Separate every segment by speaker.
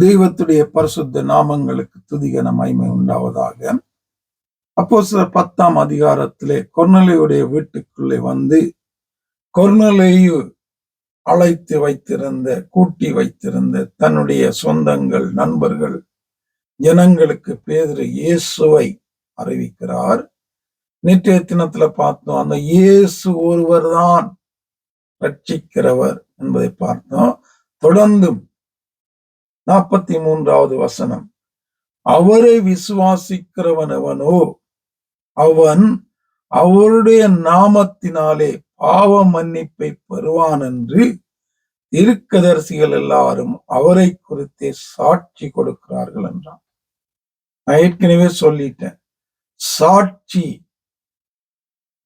Speaker 1: தெய்வத்துடைய பரிசுத்த நாமங்களுக்கு துதிகன மகிமை உண்டாவதாக. அப்போ சில பத்தாம் அதிகாரத்திலே கொர்நலையுடைய வீட்டுக்குள்ளே வந்து கொர்நலையு அழைத்து வைத்திருந்த கூட்டி வைத்திருந்த தன்னுடைய சொந்தங்கள் நண்பர்கள் ஜனங்களுக்கு பேர் இயேசுவை அறிவிக்கிறார். நேற்றைய தினத்துல பார்த்தோம் அந்த இயேசு ஒருவர் தான் ரட்சிக்கிறவர் என்பதை பார்த்தோம். தொடர்ந்தும் நாற்பத்தி மூன்றாவது வசனம். அவரை விசுவாசிக்கிறவனவனோ அவன் அவருடைய நாமத்தினாலே பாவ மன்னிப்பை பெறுவான் என்று இருக்கதரிசிகள் எல்லாரும் அவரை குறித்தே சாட்சி கொடுக்கிறார்கள் என்றான். நான் ஏற்கனவே சொல்லிட்டேன். சாட்சி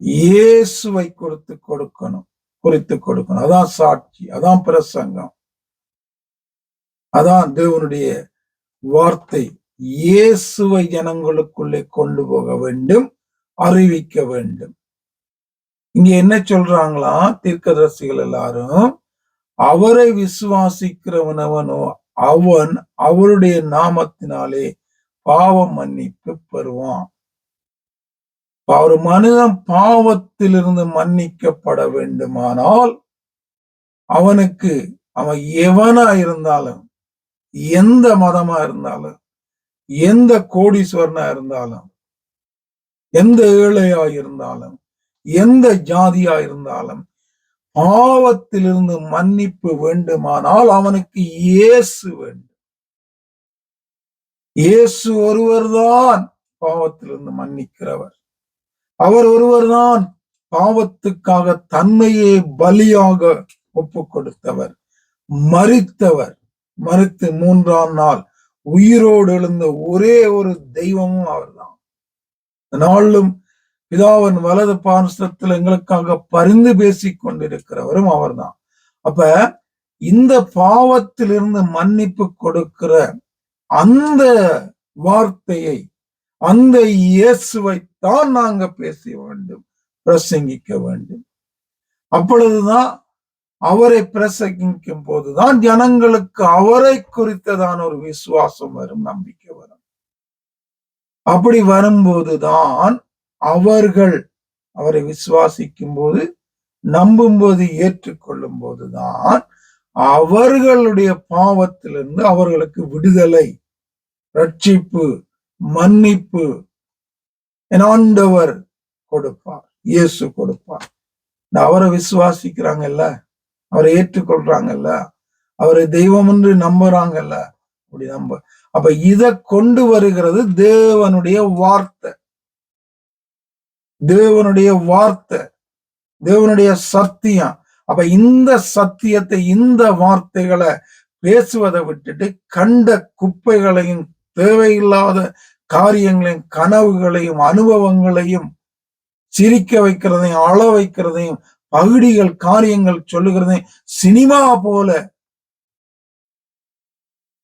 Speaker 1: இயேசுவை கொடுத்து கொடுக்கணும் குறித்து கொடுக்கணும். அதான் சாட்சி அதான் பிரசங்கம். அதான் தேவனுடைய வார்த்தை. இயேசுவை ஜனங்களுக்குள்ளே கொண்டு போக வேண்டும் அறிவிக்க வேண்டும். இங்க என்ன சொல்றாங்களா? தீர்க்கதரிசிகள் எல்லாரும் அவரை விசுவாசிக்கிறவனவனோ அவன் அவருடைய நாமத்தினாலே பாவம் மன்னிப்பு பெறுவான். ஒரு மனிதன் பாவத்திலிருந்து மன்னிக்கப்பட வேண்டுமானால் அவனுக்கு அவன் எவனா இருந்தாலும் எந்த மதமா இருந்தாலும் எந்த கோடீஸ்வரனா இருந்தாலும் எந்த ஏழையா இருந்தாலும் எந்த ஜாதியா இருந்தாலும் பாவத்திலிருந்து மன்னிப்பு வேண்டுமானால் அவனுக்கு இயேசு வேண்டும். இயேசு ஒருவர்தான் பாவத்திலிருந்து மன்னிக்கிறவர். அவர் ஒருவர்தான் பாவத்துக்காக தன்மையே பலியாக ஒப்பு கொடுத்தவர் மறித்தவர். மறுத்து மூன்றாம் நாள் உயிரோடு எழுந்த ஒரே ஒரு தெய்வமும் அவர்தான். நாளும் பிதாவன் வலது பாரசத்தில் எங்களுக்காக பரிந்து பேசிக் கொண்டிருக்கிறவரும் அவர்தான். அப்ப இந்த பாவத்திலிருந்து மன்னிப்பு கொடுக்கிற அந்த வார்த்தையை அந்த இயேசுவை தான் நாங்க பேச வேண்டும் பிரசங்கிக்க வேண்டும். அப்பொழுதுதான் அவரை பிரசங்கிக்கும் போதுதான் ஜனங்களுக்கு அவரை குறித்ததான ஒரு விசுவாசம் வரும் நம்பிக்கை வரும். அப்படி வரும்போதுதான் அவர்கள் அவரை விசுவாசிக்கும் போது நம்பும் போது ஏற்றுக்கொள்ளும் போதுதான் அவர்களுடைய பாவத்திலிருந்து அவர்களுக்கு விடுதலை ரட்சிப்பு மன்னிப்பு ஆண்டவர் கொடுப்பார் இயேசு கொடுப்பார். அவரை விசுவாசிக்கிறாங்கல்ல? அவரை ஏற்றுக்கொள்றாங்கல்ல? அவரை தெய்வம் என்று நம்புறாங்கல்ல? அப்படி நம்ப அப்ப இத கொண்டு வருகிறது தேவனுடைய வார்த்தை. தேவனுடைய வார்த்தை. தேவனுடைய சத்தியம். அப்ப இந்த சத்தியத்தை இந்த வார்த்தைகளை பேசுவதை விட்டுட்டு கண்ட குப்பைகளையும் தேவையில்லாத காரியங்களையும் கனவுகளையும் அனுபவங்களையும் சிரிக்க வைக்கிறதையும் அள வைக்கிறதையும் பகுடிகள் காரியங்கள் சொல்லுகிறது சினிமா போல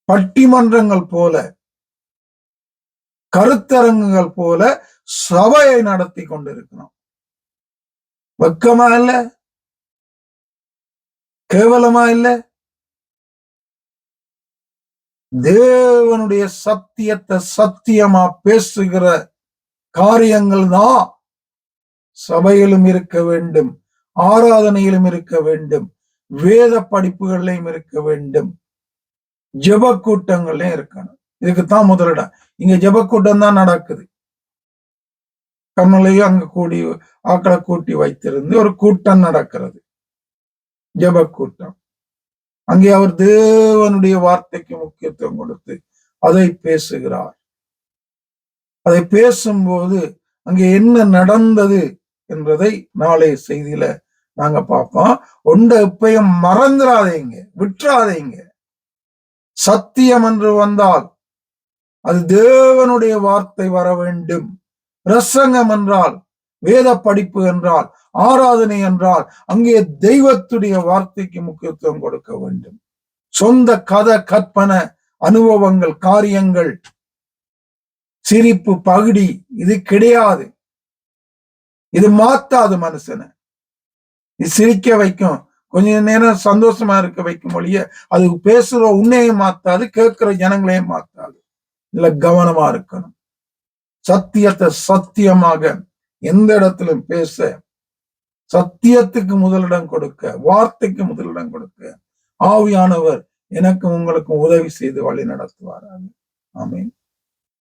Speaker 1: பட்டிமன்றங்கள் போல கருத்தரங்குகள் போல சபையை நடத்தி கொண்டிருக்கிறோம். வெக்கமா இல்ல? கேவலமா இல்ல? தேவனுடைய சத்தியத்தை சத்தியமா பேசுகிற காரியங்கள் தான் சபையிலும் இருக்க வேண்டும். ஆராதனையிலும் இருக்க வேண்டும். வேத படிப்புகள்லையும் இருக்க வேண்டும். ஜப கூட்டங்கள்லயும் இருக்கணும். இதுக்குத்தான் முதலிடம். இங்க ஜப கூட்டம் தான் நடக்குது. கண்ணலையும் அங்க கூடி ஆக்களை கூட்டி வைத்திருந்து ஒரு கூட்டம் நடக்கிறது. ஜப கூட்டம். அங்கே அவர் தேவனுடைய வார்த்தைக்கு முக்கியத்துவம் கொடுத்து அதை பேசுகிறார். அதை பேசும்போது அங்கே என்ன நடந்தது? என்பதை நாளைய செய்தியில நாங்க பார்ப்போம். ஒண்ட எப்பயும் மறந்துடாதீங்க விட்டுறாதீங்க. சத்தியம் என்று வந்தால் அது தேவனுடைய வார்த்தை வர வேண்டும். பிரசங்கம் என்றால் வேத படிப்பு என்றால் ஆராதனை என்றால் அங்கே தெய்வத்துடைய வார்த்தைக்கு முக்கியத்துவம் கொடுக்க வேண்டும். சொந்த கதை கற்பனை அனுபவங்கள் காரியங்கள் சிரிப்பு பகுடி இது கிடையாது. இது மாத்தாது மனுஷனை. இது சிரிக்க வைக்கும். கொஞ்ச நேரம் சந்தோஷமா இருக்க வைக்கும் ஒழிய அது பேசுற உன்னையும் மாத்தாது கேட்கிற ஜனங்களையும் மாத்தாது. இதுல கவனமா இருக்கணும். சத்தியத்தை சத்தியமாக எந்த இடத்துல பேச சத்தியத்துக்கு முதலிடம் கொடுக்க வார்த்தைக்கு முதலிடம் கொடுக்க ஆவியானவர் எனக்கும் உங்களுக்கும் உதவி செய்து வழி நடத்துவார் ஆமீன்.